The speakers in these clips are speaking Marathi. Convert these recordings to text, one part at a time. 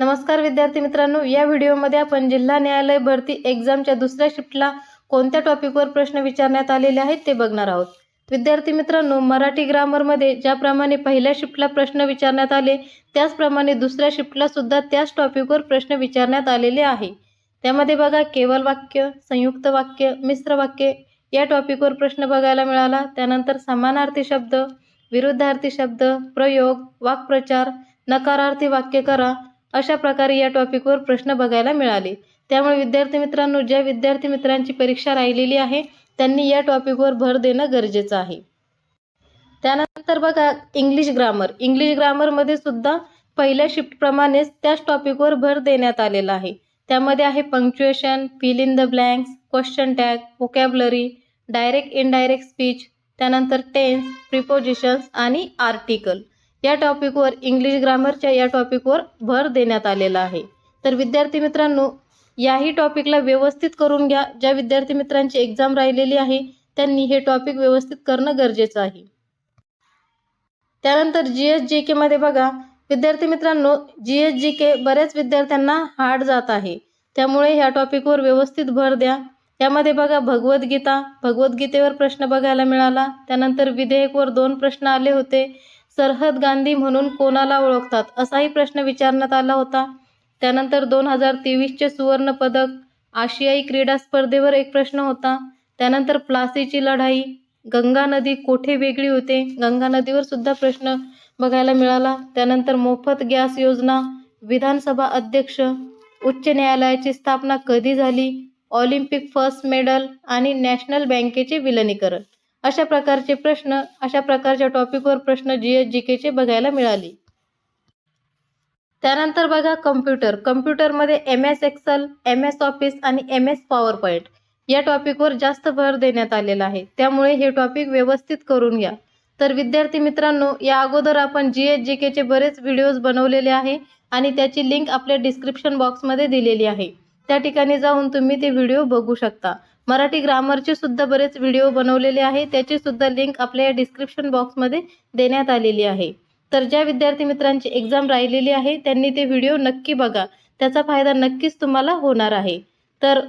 नमस्कार विद्यार्थी मित्रांनो या व्हिडिओमध्ये आपण जिल्हा न्यायालय भरती एक्झामच्या दुसऱ्या शिफ्टला कोणत्या टॉपिकवर प्रश्न विचारण्यात आलेले आहेत ते बघणार आहोत. विद्यार्थी मित्रांनो मराठी ग्रामरमध्ये ज्याप्रमाणे पहिल्या शिफ्टला प्रश्न विचारण्यात आले त्याचप्रमाणे दुसऱ्या शिफ्टला सुद्धा त्याच टॉपिकवर प्रश्न विचारण्यात आलेले आहे. त्यामध्ये बघा केवल वाक्य संयुक्त वाक्य मिश्र वाक्य या टॉपिकवर प्रश्न बघायला मिळाला. त्यानंतर समानार्थी शब्द विरुद्धार्थी शब्द प्रयोग वाक्प्रचार नकारार्थी वाक्य करा अशा प्रकारे या टॉपिकवर प्रश्न बघायला मिळाले. त्यामुळे विद्यार्थी मित्रांनो ज्या विद्यार्थी मित्रांची परीक्षा राहिलेली आहे त्यांनी या टॉपिकवर भर देणं गरजेचं आहे. त्यानंतर बघा इंग्लिश ग्रामर. इंग्लिश ग्रामरमध्ये सुद्धा पहिल्या शिफ्टप्रमाणेच त्याच टॉपिकवर भर देण्यात आलेला आहे. त्यामध्ये आहे punctuation fill in the blanks question tag vocabulary direct indirect speech त्यानंतर टेन्स प्रिपोजिशन्स आणि आर्टिकल. या टॉपिकवर इंग्लिश ग्रामरच्या या टॉपिकवर भर देण्यात आलेला आहे. तर विद्यार्थी मित्रांनो याही टॉपिकला व्यवस्थित करून घ्या. ज्या विद्यार्थी मित्रांची एक्झाम राहिलेली आहे त्यांनी हे टॉपिक व्यवस्थित करणं गरजेचं आहे. त्यानंतर जी एस जी केमध्ये बघा. विद्यार्थी मित्रांनो जी एस जी के बऱ्याच विद्यार्थ्यांना हार्ड जात आहे. त्यामुळे ह्या टॉपिकवर व्यवस्थित भर द्या. यामध्ये बघा भगवद्गीता. भगवद्गीतेवर प्रश्न बघायला मिळाला. त्यानंतर विधेयकवर दोन प्रश्न आले होते. सरहद गांधी म्हणून कोणाला ओळखतात? असाही प्रश्न विचारण्यात आला होता. त्यानंतर दोन हजार तेवीसचे सुवर्ण पदक आशियाई क्रीडा स्पर्धेवर एक प्रश्न होता. त्यानंतर प्लासीची लढाई गंगा नदी कोठे वेगळी होते? गंगा नदीवर सुद्धा प्रश्न बघायला मिळाला. त्यानंतर मोफत गॅस योजना विधानसभा अध्यक्ष उच्च न्यायालयाची स्थापना कधी झाली? ऑलिम्पिक फर्स्ट मेडल आणि नॅशनल बँकेचे विलनीकरण अशा प्रकारचे प्रश्न अशा प्रकारच्या टॉपिकवर प्रश्न जी एस जी केचे बघायला मिळाले. त्यानंतर बघा कम्प्युटर कम्प्युटरमध्ये M S Excel M S office आणि एम एस पॉवर पॉईंट या टॉपिकवर जास्त भर देण्यात आलेला आहे. त्यामुळे हे टॉपिक व्यवस्थित करून घ्या. तर विद्यार्थी मित्रांनो या अगोदर आपण जी एस जी केचे बरेच व्हिडिओज बनवलेले आहे आणि त्याची लिंक आपल्या डिस्क्रिप्शन बॉक्समध्ये दिलेली आहे. त्या ठिकाणी जाऊन तुम्ही ते व्हिडिओ बघू शकता. मराठी ग्रामरचे सुद्धा बरेच व्हिडिओ बनवलेले आहे. त्याची सुद्धा लिंक आपल्या या डिस्क्रिप्शन बॉक्समध्ये देण्यात आलेली आहे. तर ज्या विद्यार्थी मित्रांची एक्झाम राहिलेली आहे त्यांनी ते व्हिडिओ नक्की बघा. त्याचा फायदा नक्कीच तुम्हाला होणार आहे. तर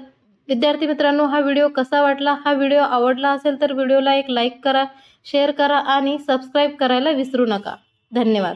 विद्यार्थी मित्रांनो हा व्हिडिओ कसा वाटला? हा व्हिडिओ आवडला असेल तर व्हिडिओला एक लाईक करा शेअर करा आणि सबस्क्राईब करायला विसरू नका. धन्यवाद.